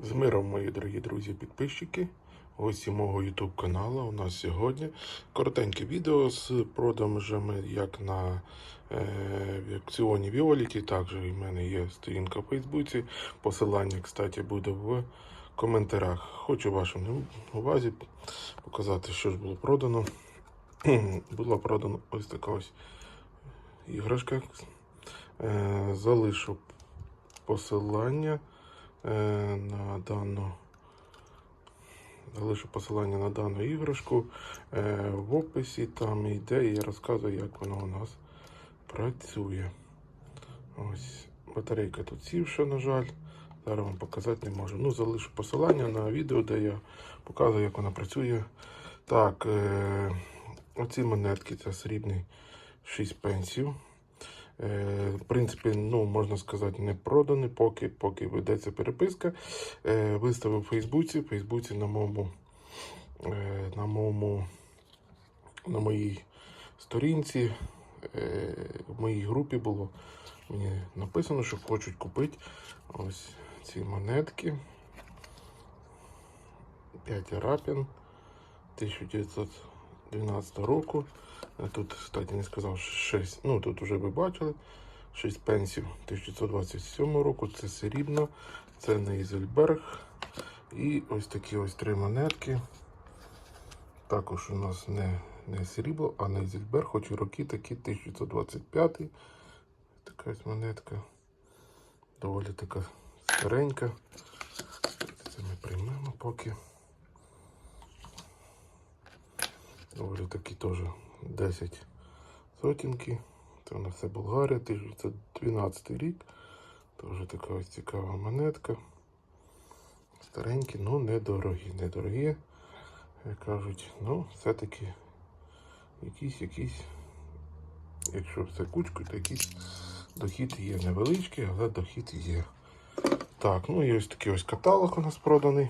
З миром, мої дорогі друзі, підписчики, гості мого YouTube каналу. У нас сьогодні коротеньке відео з продажами як на е, акціоні Віоліті. Також і в мене є сторінка в Фейсбуці. Посилання, кстати, буде в коментарях. Хочу вашому увазі показати, що ж було продано. Було продано ось така ось іграшка. Е, залишу посилання на дану. Залишу посилання на дану іграшку е, в описі. Там йде і я розказую, як вона у нас працює. Ось батарейка тут сівша, на жаль. Зараз вам показати не можу. Ну, залишу посилання на відео, де я показую, як вона працює. Так, е, оці монетки це срібний 6 пенсів. Е, в принципі, ну, можна сказати, не проданий, поки поки ведеться переписка. Е, виставив у Фейсбуці. В Фейсбуці на моєму, е, на моєму, на моїй сторінці, в моїй групі було мені написано, що хочуть купити ось ці монетки. 5 рапін 1900. 2012 року. Е, тут, кстати, не сказав 6. Ну, тут вже ви бачили. 6 пенсів 1927 року. Це серібно, це Нейзельберг. І ось такі ось три монетки. Також у нас не не срібло, а Нейзельберг, хоч і роки такі 1925. Така ось монетка. Доволі така старенька. Це ми приймемо поки. Доволі такі теж 10 сотінки. Це у нас все Болгарія, 1912 рік. Теж така ось цікава монетка. Старенькі, ну недорогі. Недорогі. Як кажуть, ну, все-таки якісь, якісь, якщо все кучкою, то якийсь дохід є невеличкий, але дохід є. Так, ну і ось такий ось каталог у нас проданий.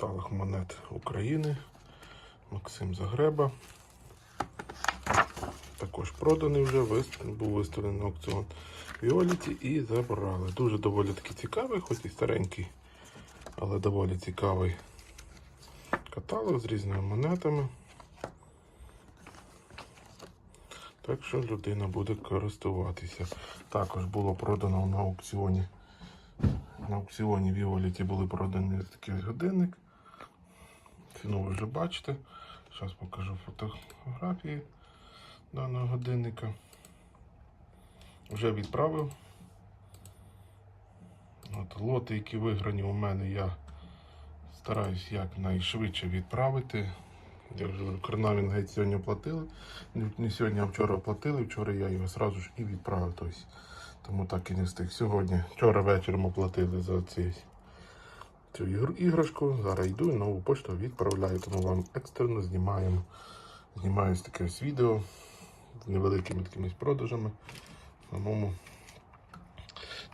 Каталог монет України. Максим Загреба. Також проданий вже, був виставлений на аукціон Віоліті і забрали. Дуже доволі таки цікавий, хоч і старенький, але доволі цікавий каталог з різними монетами. Так що людина буде користуватися. Також було продано на аукціоні. На аукціоні Віоліті були продані такий годинник. Ціну ви вже бачите. Зараз покажу фотографії даного годинника. Вже відправив. От, лоти, які виграні у мене, я стараюсь якнайшвидше відправити. Я вже говорю, Корнавін геть сьогодні оплатили. Не сьогодні, а вчора оплатили. Вчора я його одразу ж і відправив. Тобто, тому так і не встиг. Сьогодні, вчора вечором оплатили за цей, цю іграшку. Зараз йду і нову пошту відправляю. Тому вам екстрено знімаємо. Знімаю таке ось відео з невеликими такими продажами. Самому.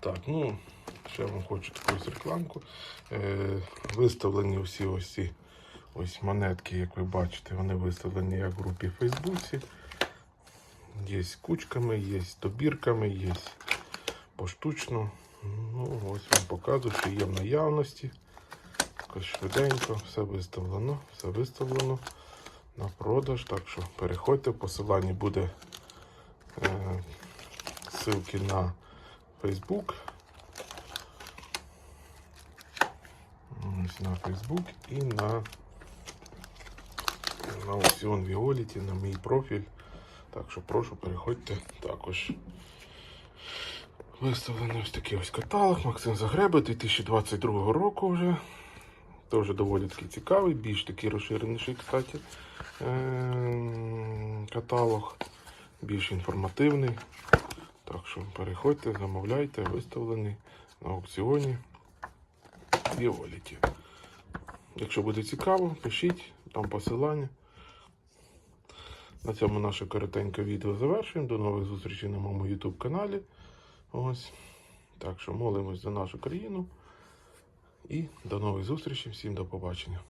Так, ну, ще вам хочу таку рекламку. Е, виставлені всі ось ось монетки, як ви бачите, вони виставлені як в групі в Фейсбуці. Є кучками, є добірками, є поштучно. Ну, ось вам показую, що є в наявності. Також швиденько, все виставлено, все виставлено на продаж. Так що переходьте, в посиланні буде е, ссылки на Facebook. На Facebook і на, на аукціон Віоліті, на мій профіль. Так що прошу, переходьте також. Виставлений ось такий ось каталог Максим Загреби 2022 року вже. Теж доволі такий цікавий, більш такий розширеніший, кстати, е, каталог, більш інформативний. Так що переходьте, замовляйте, виставлений на аукціоні Віоліті. Якщо буде цікаво, пишіть, там посилання. На цьому наше коротеньке відео завершуємо. До нових зустрічей на моєму YouTube каналі. Ось. Так що молимось за нашу країну. І до нових зустрічей. Всім до побачення.